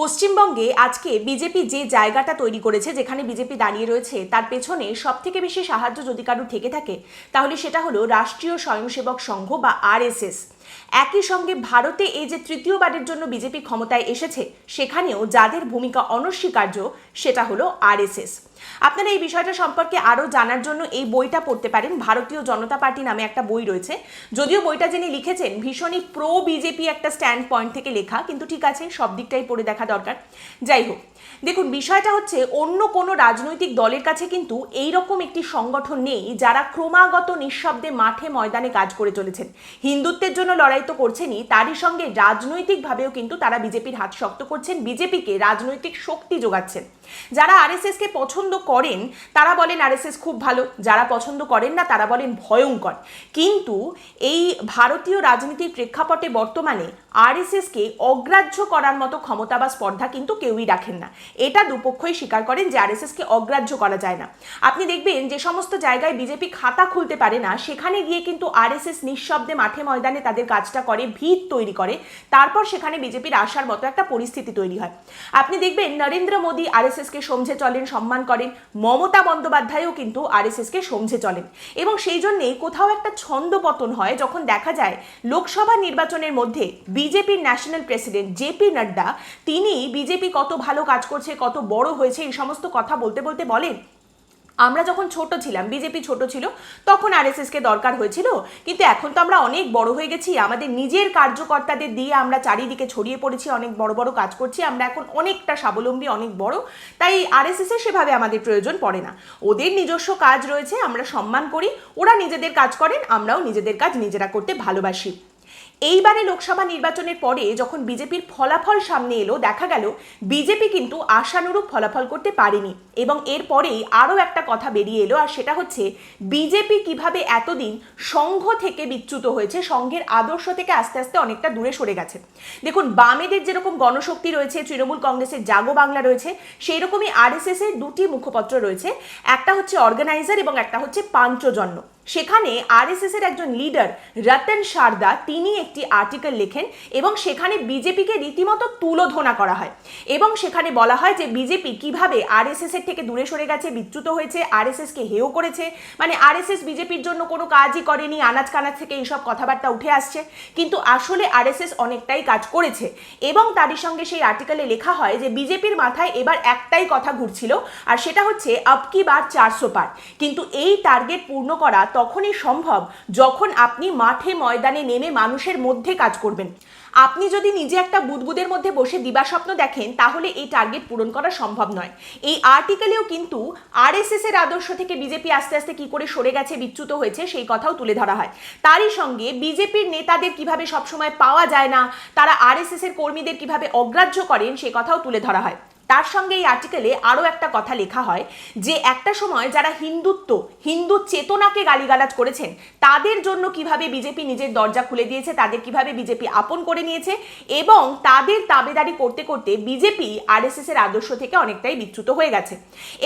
পশ্চিমবঙ্গে আজকে বিজেপি যে জায়গাটা তৈরি করেছে, যেখানে বিজেপি দাঁড়িয়ে রয়েছে, তার পেছনে সব থেকে বেশি সাহায্য যদি কারও থেকে থাকে, তাহলে সেটা হলো রাষ্ট্রীয় স্বয়ংসেবক সংঘ বা আরএসএস। একই সঙ্গে ভারতে এই যে তৃতীয়বারের জন্য বিজেপি ক্ষমতায় এসেছে, সেখানেও যাদের ভূমিকা অনস্বীকার্য, সেটা হলো আরএসএস। আপনারা এই বিষয়টা সম্পর্কে আরও জানার জন্য এই বইটা পড়তে পারেন। ভারতীয় জনতা পার্টি নামে একটা বই রয়েছে। যদিও বইটা যিনি লিখেছেন, ভীষণই প্রো বিজেপি একটা স্ট্যান্ড পয়েন্ট থেকে লেখা, কিন্তু ঠিক আছে, সব দিকটাই পড়ে দেখা দরকার। যাই হোক, দেখুন, বিষয়টা হচ্ছে অন্য কোনো রাজনৈতিক দলের কাছে কিন্তু এই রকম একটি সংগঠন নেই যারা ক্রমাগত নিঃশব্দে মাঠে ময়দানে কাজ করে চলেছেন। হিন্দুত্বের জন্য লড়াই তো করছেনই, তারই সঙ্গে রাজনৈতিকভাবেও কিন্তু তারা বিজেপির হাত শক্ত করছেন, বিজেপিকে রাজনৈতিক শক্তি যোগাচ্ছেন। যারা আরএসএসকে পছন্দ করেন, তারা বলেন আরএসএস খুব ভালো, যারা পছন্দ করেন না, তারা বলেন ভয়ঙ্কর। কিন্তু এই ভারতীয় রাজনীতির প্রেক্ষাপটে বর্তমানে আরএসএসকে অগ্রাহ্য করার মতো ক্ষমতা বা স্পর্ধা কিন্তু কেউই রাখেন না। এটা দুপক্ষই স্বীকার করেন যে আরএসএসকে অগ্রাহ্য করা যায় না। আপনি দেখবেন যে সমস্ত জায়গায় বিজেপি খাতা খুলতে পারে না, সেখানে গিয়ে কিন্তু আরএসএস নিঃশব্দে মাঠে ময়দানে তাদের কাজটা করে, ভিত তৈরি করে, তারপর সেখানে বিজেপির আসার মতো একটা পরিস্থিতি তৈরি হয়। আপনি দেখবেন, নরেন্দ্র মোদী আরএসএসকে সমঝে চলেন, সম্মান করেন, মমতা বন্দ্যোপাধ্যায়ও কিন্তু আরএসএসকে সমঝে চলেন। এবং সেই জন্যেই কোথাও একটা ছন্দ পতন হয়, যখন দেখা যায়, লোকসভা নির্বাচনের মধ্যে বিজেপির ন্যাশনাল প্রেসিডেন্ট জেপি নাড্ডা, তিনি বিজেপি কত ভালো কাজ করছে, কত বড় হয়েছে, এই সমস্ত কথা বলতে বলতে বলেন। আমরা যখন ছোট ছিলাম, বিজেপি ছোট ছিল, তখন আর আরএসএসকে দরকার হয়েছিল। কিন্তু এখন তো আমরা অনেক বড় হয়ে গেছি, আমাদের নিজের কার্যকর্তাদের দিয়ে আমরা চারিদিকে ছড়িয়ে পড়েছি, অনেক বড় বড় কাজ করছি, আমরা এখন অনেকটা স্বাবলম্বী, অনেক বড়। তাই আরএসএস এর সেভাবে আমাদের প্রয়োজন পড়ে না। ওদের নিজস্ব কাজ রয়েছে, আমরা সম্মান করি, ওরা নিজেদের কাজ করেন, আমরাও নিজেদের কাজ নিজেরা করতে ভালোবাসি। এইবারে লোকসভা নির্বাচনের পরে যখন বিজেপির ফলাফল সামনে এলো, দেখা গেল বিজেপি কিন্তু আশানুরূপ ফলাফল করতে পারেনি। এবং এরপরেই আরও একটা কথা বেরিয়ে এলো, আর সেটা হচ্ছে বিজেপি কীভাবে এতদিন সংঘ থেকে বিচ্যুত হয়েছে, সংঘের আদর্শ থেকে আস্তে আস্তে অনেকটা দূরে সরে গেছে। দেখুন, বামেদের যেরকম গণশক্তি রয়েছে, তৃণমূল কংগ্রেসের জাগো বাংলা রয়েছে সেই রকমই আরএসএস এর দুটি মুখপত্র রয়েছে। একটা হচ্ছে অর্গানাইজার এবং একটা হচ্ছে পাঞ্চজন্য। সেখানে আরএসএস এর একজন লিডার রতন সারদা, তিনি একটি আর্টিকেল লেখেন এবং সেখানে বিজেপিকে রীতিমতো তুলোধনা করা হয়। এবং সেখানে বলা হয় যে বিজেপি কীভাবে আরএসএস এর থেকে দূরে সরে গেছে, বিচ্যুত হয়েছে আরএসএস কে হেয় করেছে। মানে আরএসএস বিজেপির জন্য কোনো কাজই করেনি আনাজ কানাজ থেকে এইসব কথাবার্তা উঠে আসছে। কিন্তু আসলে আরএসএস অনেকটাই কাজ করেছে। এবং তারই সঙ্গে সেই আর্টিকেলে লেখা হয় যে বিজেপির মাথায় এবার একটাই কথা ঘুরছিল, আর সেটা হচ্ছে আপকি বার চারশো পার। কিন্তু এই টার্গেট পূর্ণ করা তখনই সম্ভব যখন আপনি মাঠে ময়দানে নেমে মানুষের মধ্যে কাজ করবেন। আপনি যদি নিজে একটা বুদবুদের মধ্যে বসে দিবাস্বপ্ন দেখেন, তাহলে এই টার্গেট পূরণ করা সম্ভব নয়। এই আর্টিকেলেও কিন্তু আরএসএস এর আদর্শ থেকে বিজেপি আস্তে আস্তে কি করে সরে গেছে, বিচ্যুত হয়েছে, সেই কথাও তুলে ধরা হয়। তারই সঙ্গে বিজেপির নেতাদের কীভাবে সবসময় পাওয়া যায় না, তারা আরএসএস এর কর্মীদের কীভাবে অগ্রাহ্য করেন সেই কথাও তুলে ধরা হয়। তার সঙ্গে এই আর্টিকেলে আরও একটা কথা লেখা হয় যে একটা সময় যারা হিন্দুত্ব, হিন্দু চেতনাকে গালিগালাজ করেছেন, তাদের জন্য কীভাবে বিজেপি নিজের দরজা খুলে দিয়েছে, তাদের কীভাবে বিজেপি আপন করে নিয়েছে এবং তাদের তাবেদারি করতে করতে বিজেপি আরএসএস এর আদর্শ থেকে অনেকটাই বিচ্যুত হয়ে গেছে।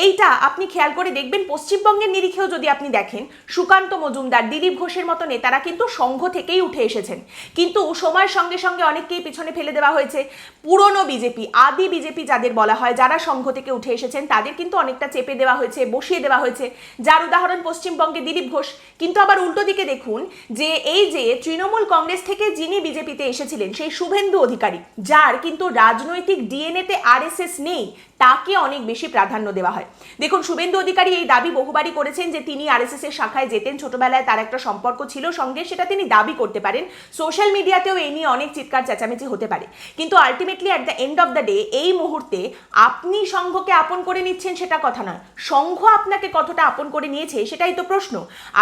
এইটা আপনি খেয়াল করে দেখবেন, পশ্চিমবঙ্গের নিরিখেও যদি আপনি দেখেন, সুকান্ত মজুমদার, দিলীপ ঘোষের মতো নেতারা কিন্তু সংঘ থেকেই উঠে এসেছেন। কিন্তু সময়ের সঙ্গে সঙ্গে অনেককেই পিছনে ফেলে দেওয়া হয়েছে। পুরনো বিজেপি আদি বিজেপি যাদের বলা হয়, যারা সংঘ থেকে উঠে এসেছেন তাদের কিন্তু অনেকটা চেপে দেওয়া হয়েছে, বসিয়ে দেওয়া হয়েছে। যার উদাহরণ পশ্চিমবঙ্গে দিলীপ ঘোষ। কিন্তু আবার উল্টো দিকে দেখুন যে, এই যে তৃণমূল কংগ্রেস থেকে যিনি বিজেপিতে এসেছিলেন, সেই শুভেন্দু অধিকারী, যার কিন্তু রাজনৈতিক ডিএনএতে আরএসএস নেই, তাকে অনেক বেশি প্রাধান্য দেওয়া হয়। দেখুন, শুভেন্দু অধিকারী এই দাবি বহুবারই করেছেন যে, তিনি আরএসএস এর শাখায় যেতেন, ছোটবেলায় তার একটা সম্পর্ক ছিল সঙ্গে, সেটা তিনি দাবি করতে পারেন। সোশ্যাল মিডিয়াতেও এই নিয়ে অনেক চিৎকার, চেঁচামেচি হতে পারে। কিন্তু ultimately at the end of the day এই মুহূর্তে আপনি সংঘকে আপন করে নিচ্ছেন সেটা কথা নয়। সংঘ আপনাকে কতটা আপন করে নিয়েছে সেটাই তো প্রশ্ন।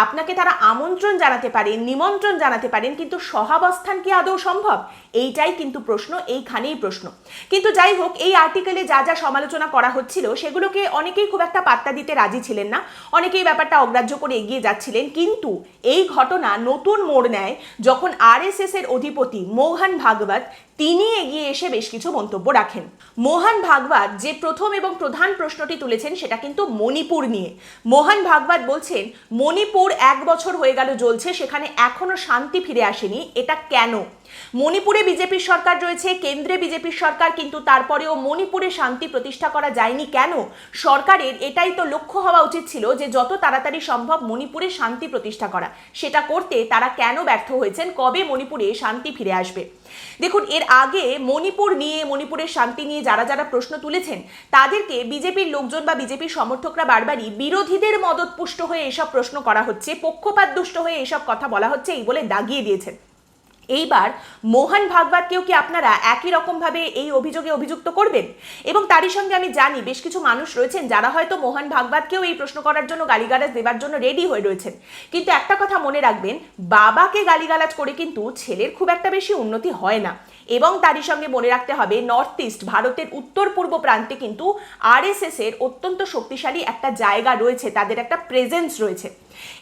আপনাকে তারা আমন্ত্রণ জানাতে পারেন নিমন্ত্রণ জানাতে পারেন, কিন্তু সহাবস্থান কি আদৌ সম্ভব? এইটাই কিন্তু প্রশ্ন, এইখানেই প্রশ্ন। কিন্তু যাই হোক, এই আর্টিকেলে যা যা সমালোচনা করা হচ্ছিল, সেগুলোকে অনেকেই খুব একটা পাত্তা দিতে রাজি ছিলেন না। অনেকেই ব্যাপারটা অগ্রাহ্য করে এগিয়ে যাচ্ছিলেন। কিন্তু এই ঘটনা নতুন মোড় নেয় যখন আরএসএস এর অধিপতি মোহন ভাগবত তিনি এগিয়ে এসে বেশ কিছু মন্তব্য রাখেন। মোহন ভাগবত যে প্রথম এবং প্রধান প্রশ্নটি তুলেছেন সেটা কিন্তু মণিপুর নিয়ে। মোহন ভাগবত বলছেন, মণিপুর এক বছর হয়ে গেল জ্বলছে, সেখানে এখনও শান্তি ফিরে আসেনি। এটা কেন? মণিপুরে বিজেপির সরকার রয়েছে, কেন্দ্রে বিজেপির সরকার, কিন্তু তারপরেও মণিপুরে শান্তি প্রতিষ্ঠা করা যায়নি কেন? সরকারের এটাই তো লক্ষ্য হওয়া উচিত ছিল যে যত তাড়াতাড়ি সম্ভব মণিপুরে শান্তি প্রতিষ্ঠা করা। সেটা করতে তারা কেন ব্যর্থ হয়েছেন? কবে মণিপুরে শান্তি ফিরে আসবে? দেখুন, এর আগে মণিপুর নিয়ে, মণিপুরের শান্তি নিয়ে যারা যারা প্রশ্ন তুলেছেন, তাদেরকে বিজেপির লোকজন বা বিজেপির সমর্থকরা বারবারই বিরোধীদের মদতপুষ্ট হয়ে এসব প্রশ্ন করা হচ্ছে পক্ষপাত দুষ্ট হয়ে এসব কথা বলা হচ্ছে, এই বলে দাগিয়ে দিয়েছেন। এইবার মোহন ভাগবতকেও কি আপনারা একই রকমভাবে এই অভিযোগে অভিযুক্ত করবেন? এবং তারই সঙ্গে আমি জানি বেশ কিছু মানুষ রয়েছেন যারা হয়তো মোহন ভাগবতকেও এই প্রশ্ন করার জন্য গালিগালাজ দেবার জন্য রেডি হয়ে রয়েছেন। কিন্তু একটা কথা মনে রাখবেন, বাবাকে গালিগালাজ করে কিন্তু ছেলের খুব একটা বেশি উন্নতি হয় না। এবং তারই সঙ্গে মনে রাখতে হবে নর্থ ইস্ট ভারতের উত্তর পূর্ব প্রান্তে কিন্তু আরএসএস এর অত্যন্ত শক্তিশালী একটা জায়গা রয়েছে, তাদের একটা প্রেজেন্স রয়েছে।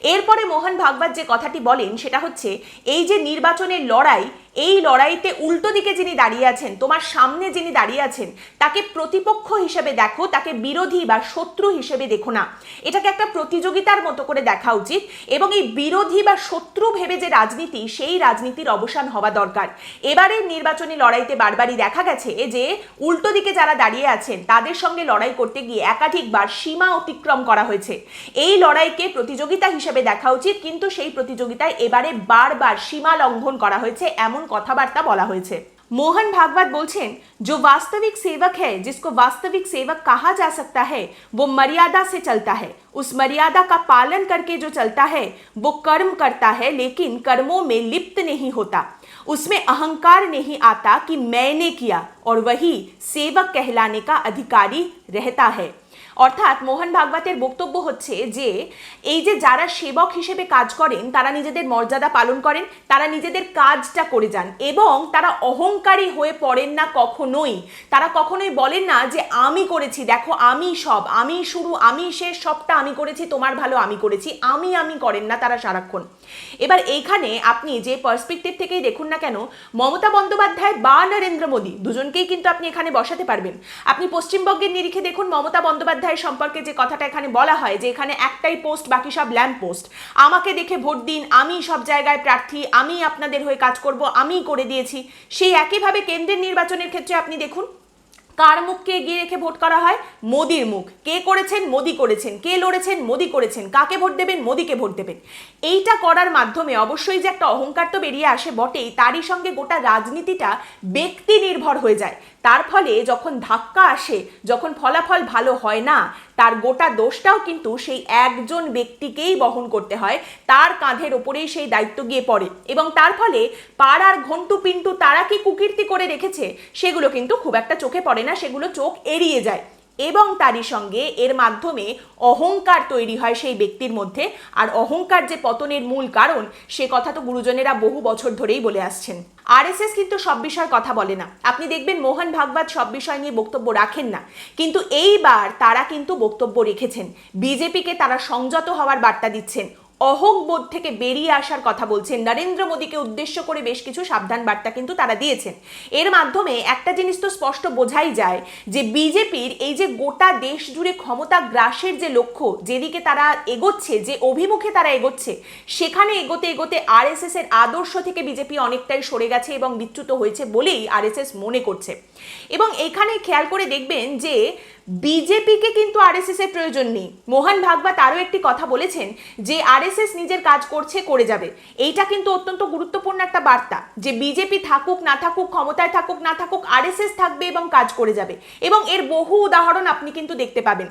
এরপরে মোহন ভাগবত যে কথাটি বলেন, সেটা হচ্ছে, এই যে নির্বাচনের লড়াই এই লড়াইতে উল্টো দিকে যিনি দাঁড়িয়ে আছেন, তোমার সামনে যিনি দাঁড়িয়ে আছেন, তাকে প্রতিপক্ষ হিসেবে দেখো, তাকে বিরোধী বা শত্রু হিসেবে দেখো না। এটাকে একটা প্রতিযোগিতার মতো করে দেখা উচিত এবং এই বিরোধী বা শত্রু ভেবে যে রাজনীতি, সেই রাজনীতির অবসান হওয়া দরকার। এবারের নির্বাচনী লড়াইতে বারবারই দেখা গেছে যে উল্টো দিকে যারা দাঁড়িয়ে আছেন, তাদের সঙ্গে লড়াই করতে গিয়ে একাধিকবার সীমা অতিক্রম করা হয়েছে। এই লড়াইকে প্রতিযোগিতা হিসেবে দেখা উচিত, কিন্তু সেই প্রতিযোগিতায় এবারে বারবার সীমা লঙ্ঘন করা হয়েছে, এমন এমন কথাবার্তা বলা হয়েছে। मोहन भागवत बोलছেন जो वास्तविक सेवक है, जिसको वास्तविक सेवक कहा जा सकता है, वो मर्यादा से चलता है। उस मर्यादा का पालन करके जो चलता है, वो कर्म करता है, लेकिन कर्मों में लिप्त नहीं होता। उसमें अहंकार नहीं आता कि मैंने किया, और वही सेवक कहलाने का अधिकारी रहता है। অর্থাৎ মোহন ভাগবতের বক্তব্য হচ্ছে যে, এই যে যারা সেবক হিসেবে কাজ করেন, তারা নিজেদের মর্যাদা পালন করেন, তারা নিজেদের কাজটা করে যান এবং তারা অহংকারী হয়ে পড়েন না কখনোই। তারা কখনোই বলেন না যে, আমি করেছি, দেখো, আমি সব, আমি শুরু, আমি শেষ, সবটা আমি করেছি, তোমার ভালো, আমি করেছি, আমি আমি করেন না তারা সারাক্ষণ। এবার এইখানে আপনি যে পার্সপেক্টিভ থেকেই দেখুন না কেন, মমতা বন্দ্যোপাধ্যায় বা নরেন্দ্র মোদী, দুজনকেই কিন্তু আপনি এখানে বসাতে পারবেন। আপনি পশ্চিমবঙ্গের নিরিখে দেখুন, মমতা বন্দ্যোপাধ্যায় সম্পর্কে যে কথাটা এখানে বলা হয়, যে এখানে একটাই পোস্ট বাকি সব ল্যাম্প পোস্ট আমাকে দেখে ভোট দিন, আমি সব জায়গায় প্রার্থী, আমি আপনাদের হয়ে কাজ করব, আমি করে দিয়েছি। সেই একইভাবে কেন্দ্রের নির্বাচনের ক্ষেত্রে আপনি দেখুন, কার মুখকে এগিয়ে রেখে ভোট করা হয়? মোদির মুখ। কে করেছেন? মোদি করেছেন। কে লড়েছেন? মোদি করেছেন। কাকে ভোট দেবেন? মোদিকে ভোট দেবেন। এইটা করার মাধ্যমে অবশ্যই যে একটা অহংকার তো বেরিয়ে আসে বটেই, তারই সঙ্গে গোটা রাজনীতিটা ব্যক্তি নির্ভর হয়ে যায়। তার ফলে যখন ধাক্কা আসে, যখন ফলাফল ভালো হয় না, তার গোটা দোষটাও কিন্তু সেই একজন ব্যক্তিকেই বহন করতে হয়। তার কাঁধের ওপরেই সেই দায়িত্ব গিয়ে পড়ে। এবং তার ফলে পাড়ার ঘন্টু পিন্টু তারা কি কুকীর্তি করে রেখেছে, সেগুলো কিন্তু খুব একটা চোখে পড়ে না, সেগুলো চোখ এড়িয়ে যায়। এবং তারই সঙ্গে এর মাধ্যমে অহংকার তৈরি হয় সেই ব্যক্তির মধ্যে। আর অহংকার যে পতনের মূল কারণ, সে কথা তো গুরুজনেরা বহু বছর ধরেই বলে আসছেন। আরএসএস কিন্তু সব বিষয় কথা বলে না। আপনি দেখবেন মোহন ভাগবত সব বিষয় নিয়ে বক্তব্য রাখেন না। কিন্তু এইবার তারা কিন্তু বক্তব্য রেখেছেন। বিজেপিকে তারা সংযত হওয়ার বার্তা দিচ্ছেন। অহংবোধ থেকে বেরিয়ে আসার কথা বলছেন। নরেন্দ্র মোদীকে উদ্দেশ্য করে বেশ কিছু সাবধান বার্তা কিন্তু তারা দিয়েছেন। এর মাধ্যমে একটা জিনিস তো স্পষ্ট বোঝাই যায় যে বিজেপির এই যে গোটা দেশ জুড়ে ক্ষমতা গ্রাসের যে লক্ষ্য, যেদিকে তারা এগোচ্ছে, যে অভিমুখে তারা এগোচ্ছে, সেখানে এগোতে এগোতে আরএসএস এর আদর্শ থেকে বিজেপি অনেকটাই সরে গেছে এবং বিচ্যুত হয়েছে বলেই আরএসএস মনে করছে। এবং এখানে খেয়াল করে দেখবেন যে বিজেপিকে কিন্তু আরএসএস এর প্রয়োজন নেই। মোহন ভাগবত আরও একটি কথা বলেছেন যে আরএসএস নিজের কাজ করছে, করে যাবে। এইটা কিন্তু অত্যন্ত গুরুত্বপূর্ণ একটা বার্তা যে বিজেপি থাকুক, না থাকুক, ক্ষমতায় থাকুক, না থাকুক, আরএসএস থাকবে এবং কাজ করে যাবে। এবং এর বহু উদাহরণ আপনি কিন্তু দেখতে পাবেন।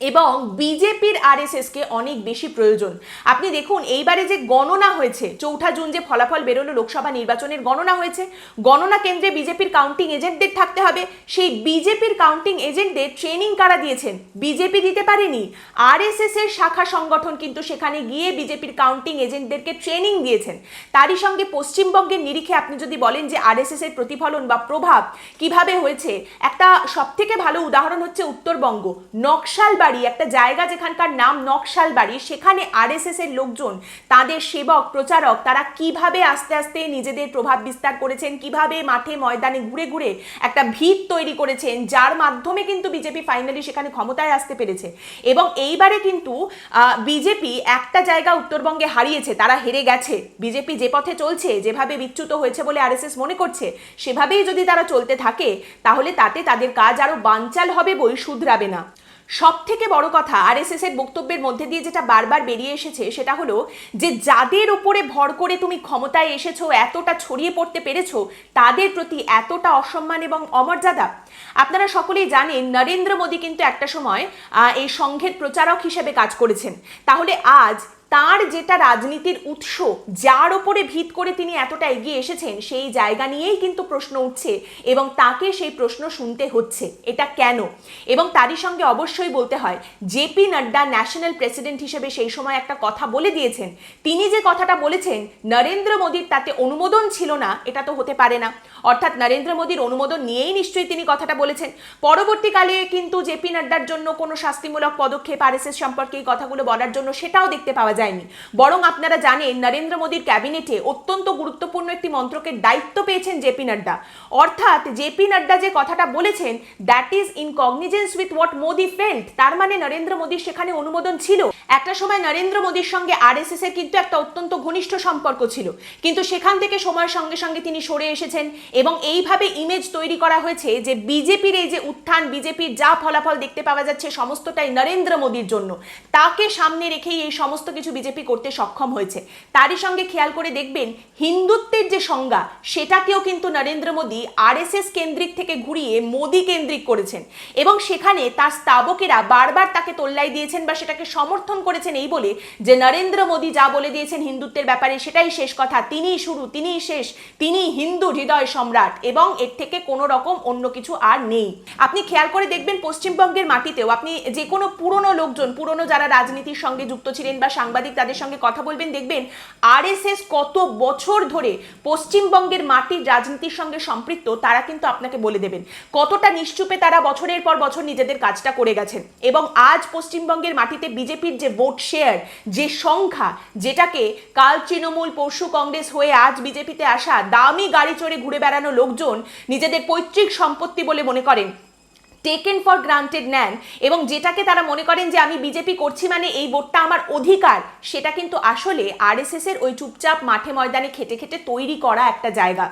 এবং বিজেপির আর আরএসএসকে অনেক বেশি প্রয়োজন। আপনি দেখুন, এইবারে যে গণনা হয়েছে, চৌঠা জুন যে ফলাফল বেরোলো লোকসভা নির্বাচনের গণনা হয়েছে, গণনা কেন্দ্রে বিজেপির কাউন্টিং এজেন্টদের থাকতে হবে। সেই বিজেপির কাউন্টিং এজেন্টদের ট্রেনিং কারা দিয়েছেন? বিজেপি দিতে পারেনি। আরএসএস এর শাখা সংগঠন কিন্তু সেখানে গিয়ে বিজেপির কাউন্টিং এজেন্টদেরকে ট্রেনিং দিয়েছেন। তারই সঙ্গে পশ্চিমবঙ্গের নিরিখে আপনি যদি বলেন যে আরএসএস এর প্রতিফলন বা প্রভাব কীভাবে হয়েছে, একটা সবথেকে ভালো উদাহরণ হচ্ছে উত্তরবঙ্গ। নকশাল বাড়ি, একটা জায়গা যেখানকার নাম নকশাল বাড়ি, সেখানে আরএসএস এর লোকজন, তাদের সেবক, প্রচারক, তারা কীভাবে আস্তে আস্তে নিজেদের প্রভাব বিস্তার করেছেন, কীভাবে মাঠে ময়দানে ঘুরে ঘুরে একটা ভিত তৈরি করেছেন, যার মাধ্যমে কিন্তু বিজেপি ফাইনালি সেখানে ক্ষমতায় আসতে পেরেছে। এবং এইবারে কিন্তু বিজেপি একটা জায়গা উত্তরবঙ্গে হারিয়েছে, তারা হেরে গেছে। বিজেপি যে পথে চলছে, যেভাবে বিচ্যুত হয়েছে বলে আরএসএস মনে করছে, সেভাবেই যদি তারা চলতে থাকে, তাহলে তাতে তাদের কাজ আরও বানচাল হবে বই শুধরাবে না। সব থেকে বড় কথা আর এস এর বক্তব্যের মধ্যে দিয়ে যেটা বারবার বেরিয়ে এসেছে সেটা হলো যে যাদের উপরে ভর করে তুমি ক্ষমতায় এসেছ, এতটা ছড়িয়ে পড়তে পেরেছ, তাদের প্রতি এতটা অসম্মান এবং অমর্যাদা। আপনারা সকলেই জানেন, নরেন্দ্র মোদী কিন্তু একটা সময় এই সংঘের প্রচারক হিসেবে কাজ করেছেন। তাহলে আজ তার যেটা রাজনীতির উৎস, যার ওপরে ভিত করে তিনি এতটা এগিয়ে এসেছেন, সেই জায়গা নিয়েই কিন্তু প্রশ্ন উঠছে এবং তাকে সেই প্রশ্ন শুনতে হচ্ছে, এটা কেন? এবং তারই সঙ্গে অবশ্যই বলতে হয় জেপি নাড্ডা ন্যাশনাল প্রেসিডেন্ট হিসেবে সেই সময় একটা কথা বলে দিয়েছেন। তিনি যে কথাটা বলেছেন, নরেন্দ্র মোদীর তাতে অনুমোদন ছিল না, এটা তো হতে পারে না। অর্থাৎ নরেন্দ্র মোদীর অনুমোদন নিয়েই নিশ্চয়ই তিনি কথাটা বলেছেন। পরবর্তীকালে কিন্তু জেপি নাড্ডার জন্য কোনো শাস্তিমূলক পদক্ষেপ আরএসএস সম্পর্কে এই কথাগুলো বলার জন্য সেটাও দেখতে পাওয়া যায়নি। বরং আপনারা জানেন, নরেন্দ্র মোদীর ক্যাবিনেটে অত্যন্ত গুরুত্বপূর্ণ একটি মন্ত্রকের দায়িত্ব পেয়েছেন জেপি নাড্ডা। অর্থাৎ জেপি নাড্ডা যে কথাটা বলেছেন that is in cognizance with what Modi felt তার মানে নরেন্দ্র মোদীর সেখানে অনুমোদন ছিল। একটা সময় নরেন্দ্র মোদীর সঙ্গে আরএসএস এর কিন্তু একটা অত্যন্ত ঘনিষ্ঠ সম্পর্ক ছিল। কিন্তু সেখান থেকে সময়ের সঙ্গে সঙ্গে তিনি সরে এসেছেন এবং এইভাবে ইমেজ তৈরি করা হয়েছে যে বিজেপির এই যে উত্থান, বিজেপির যা ফলাফল দেখতে পাওয়া যাচ্ছে সমস্তটাই নরেন্দ্র মোদীর জন্য। তাকে সামনে রেখেই এই সমস্ত কিছু বিজেপি করতে সক্ষম হয়েছে। তারই সঙ্গে খেয়াল করে দেখবেন, হিন্দুত্বের যে সংজ্ঞা, সেটাকেও কিন্তু নরেন্দ্র মোদী আরএসএস কেন্দ্রিক থেকে ঘুরিয়ে মোদী কেন্দ্রিক করেছেন। এবং সেখানে তার স্তাবকেরা বারবার তাকে তোল্লাই দিয়েছেন বা সেটাকে সমর্থন করেছেন এই বলে যে নরেন্দ্র মোদী যা বলে দিয়েছেন হিন্দুত্বের ব্যাপারে সেটাই শেষ কথা, তিনিই শুরু, তিনিই শেষ তিনি হিন্দু হৃদয় সম্রাট এবং এর থেকে কোনো রকম অন্য কিছু আর নেই। আপনি খেয়াল করে দেখবেন পশ্চিমবঙ্গের মাটিতেও আপনি যে কোনো পুরনো লোকজন, পুরনো যারা রাজনীতির সঙ্গে যুক্ত ছিলেন বা সাংবাদিক তাদের সঙ্গে কথা বলবেন, দেখবেন আরএসএস কত বছর ধরে পশ্চিমবঙ্গের মাটির রাজনীতির সঙ্গে সম্পৃক্ত, তারা কিন্তু আপনাকে বলে দেবেন। কতটা নিশ্চুপে তারা বছরের পর বছর নিজেদের কাজটা করে গেছেন। এবং আজ পশ্চিমবঙ্গের মাটিতে বিজেপির যে ভোট শেয়ার যে সংখ্যা, যেটাকে কাল তৃণমূল পরশু কংগ্রেস হয়ে আজ বিজেপিতে আসা দামি গাড়ি চড়ে ঘুরে বেড়ানো লোকজন নিজেদের পৈতৃক সম্পত্তি বলে মনে করেন টেকেন ফর গ্রান্টেড নেন এবং যেটাকে তারা মনে করেন যে আমি বিজেপি করছি মানে এই ভোটটা আমার অধিকার, সেটা কিন্তু আসলে আরএসএস এর ওই চুপচাপ মাঠে ময়দানে খেটে খেটে তৈরি করা একটা জায়গা।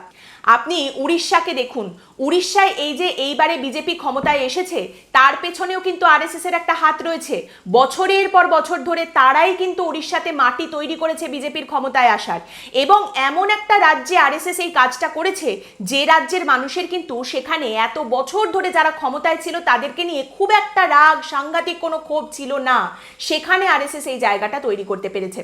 আপনি উড়িষ্যাকে দেখুন। উড়িষ্যায় এই যে এইবারে বিজেপি ক্ষমতায় এসেছে, তার পেছনেও কিন্তু আরএসএস এর একটা হাত রয়েছে। বছরের পর বছর ধরে তারাই কিন্তু উড়িষ্যাতে মাটি তৈরি করেছে বিজেপির ক্ষমতায় আসার। এবং এমন একটা রাজ্যে আরএসএস এই কাজটা করেছে, যে রাজ্যের মানুষের কিন্তু সেখানে এত বছর ধরে যারা ক্ষমতায় ছিল, তাদেরকে নিয়ে খুব একটা রাগ, সাংঘাতিক কোনো ক্ষোভ ছিল না। সেখানে আরএসএস এই জায়গাটা তৈরি করতে পেরেছে।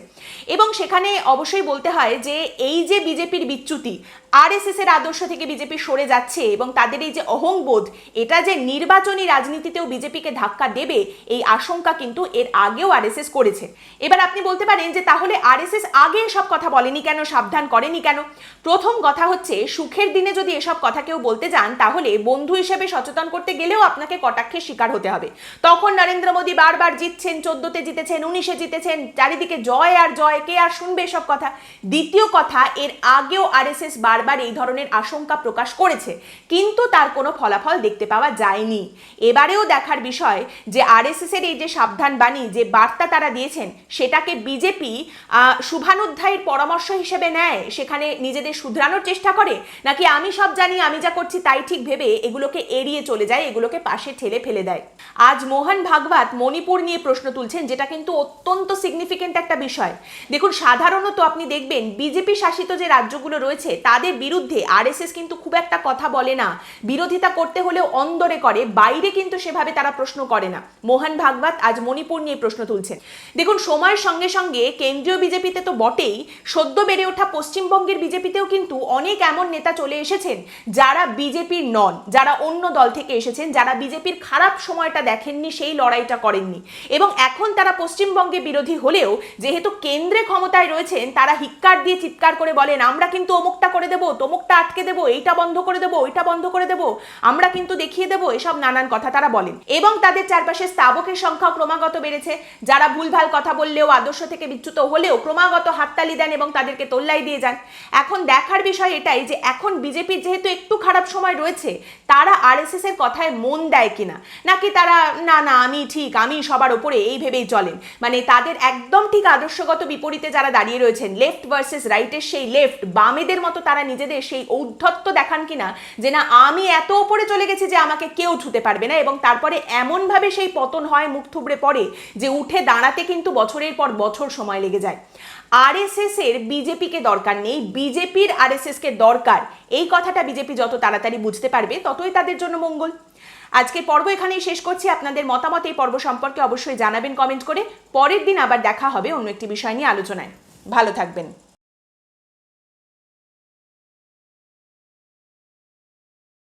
এবং সেখানে অবশ্যই বলতে হয় যে, এই যে বিজেপির বিচ্যুতি আরএসএস এর আদর্শ থেকে বিজেপি সরে যাচ্ছে এবং তাদের এই যে অহংবোধ, এটা যে নির্বাচনী রাজনীতিতেও বিজেপিকে ধাক্কা দেবে, এই আশঙ্কা কিন্তু এর আগেও আরএসএস করেছে। এবার আপনি বলতে পারেন যে তাহলে আরএসএস আগে সব কথা বলেনি কেন, সাবধান করেনি কেন? প্রথম কথা হচ্ছে, সুখের দিনে যদি এসব কথা কেউ বলতে যান, তাহলে বন্ধু হিসেবে সচেতন করতে গেলেও আপনাকে কটাক্ষের শিকার হতে হবে। তখন নরেন্দ্র মোদী বারবার জিতছেন, চোদ্দতে জিতেছেন, উনিশে জিতেছেন, চারিদিকে জয় আর জয়, কে আর শুনবে এসব কথা? দ্বিতীয় কথা, এর আগেও আরএসএস বারবার এই ধরনের আশঙ্কা প্রকাশ করেছে, কিন্তু তার কোনো ফলাফল দেখতে পাওয়া যায়নি। এবারেও দেখার বিষয় যে আরএসএস এর এই যে সাবধান বাণী যে বার্তা তারা দিয়েছেন, সেটাকে বিজেপি শুভানুধ্যায়ের পরামর্শ হিসেবে নেয়, সেখানে নিজেদের শুধরানোর চেষ্টা করে, নাকি আমি সব জানি, আমি যা করছি তাই ঠিক ভেবে এগুলোকে এড়িয়ে চলে যায়, এগুলোকে পাশে ঠেলে ফেলে দেয়? আজ মোহন ভাগবত মণিপুর নিয়ে প্রশ্ন তুলছেন, যেটা কিন্তু অত্যন্ত সিগনিফিকেন্ট একটা বিষয়। দেখুন, সাধারণত আপনি দেখবেন, বিজেপি শাসিত যে রাজ্যগুলো রয়েছে, তাদের বিরুদ্ধে আরএসএস কিন্তু খুব একটা কথা বলে না। বিরোধিতা করতে হলেও অন্দরে করে, বাইরে কিন্তু সেভাবে তারা প্রশ্ন করে না। মোহন ভাগবত আজ মণিপুর নিয়ে প্রশ্ন তুলছেন। দেখুন, সময়ের সঙ্গে সঙ্গে কেন্দ্রীয় বিজেপিতে তো বটেই, সদ্য বেড়ে ওঠা পশ্চিমবঙ্গের বিজেপিতেও কিন্তু অনেক এমন নেতা চলে এসেছেন যারা বিজেপির নন, যারা অন্য দল থেকে এসেছেন, যারা বিজেপির খারাপ সময়টা দেখেননি, সেই লড়াইটা করেননি। এবং এখন তারা পশ্চিমবঙ্গে বিরোধী হলেও, যেহেতু কেন্দ্রে ক্ষমতায় রয়েছেন, তারা হিক্কার দিয়ে চিৎকার করে বলেন, আমরা কিন্তু অমুকটা করে দেবো। তমুকটা আটকে দেবো, এইটা বন্ধ করে দেবো, ওইটা বন্ধ করে দেবো, আমরা কিন্তু দেখিয়ে দেবো এসব নানান কথা তারা বলেন। এবং তাদের চারপাশে স্তাবকের সংখ্যা ক্রমাগত বেড়েছে। যারা ভুলভাল কথা বললেও, আদর্শ থেকে বিচ্যুত হলেও ক্রমাগত হাততালি দেন এবং তাদেরকে তোল্লাই দিয়ে যান। এখন দেখার বিষয় এটাই যে, এখন বিজেপির যেহেতু একটু খারাপ সময় রয়েছে, তারা আরএসএস এর কথায় মন দেয় কিনা? নাকি তারা, না না, আমি ঠিক, আমি সবার ওপরে এই ভেবেই চলেন। মানে তাদের একদম ঠিক আদর্শগত বিপরীতে যারা দাঁড়িয়ে রয়েছেন, লেফট ভার্সেস রাইটের সেই লেফট বামেদের মতো তারা নিজেদের সেই ঔদ্ধত্য দেখান কিনা যে না, আমি এত ওপরে চলে গেছি যে আমাকে কেউ ছুতে পারবে না এবং তারপরে এমনভাবে সেই পতন হয়, মুখ থুবড়ে পড়ে যে উঠে দাঁড়াতে কিন্তু বছরের পর বছর সময় লেগে যায়। আরএসএস এর বিজেপিকে দরকার নেই। বিজেপির আরএসএস কে দরকার। এই কথাটা বিজেপি যত তাড়াতাড়ি বুঝতে পারবে, ততই তাদের জন্য মঙ্গল। আজকের পর্ব এখানেই শেষ করছি। আপনাদের মতামত এই পর্ব সম্পর্কে অবশ্যই জানাবেন কমেন্ট করে। পরের দিন আবার দেখা হবে অন্য একটি বিষয় নিয়ে আলোচনায়। ভালো থাকবেন।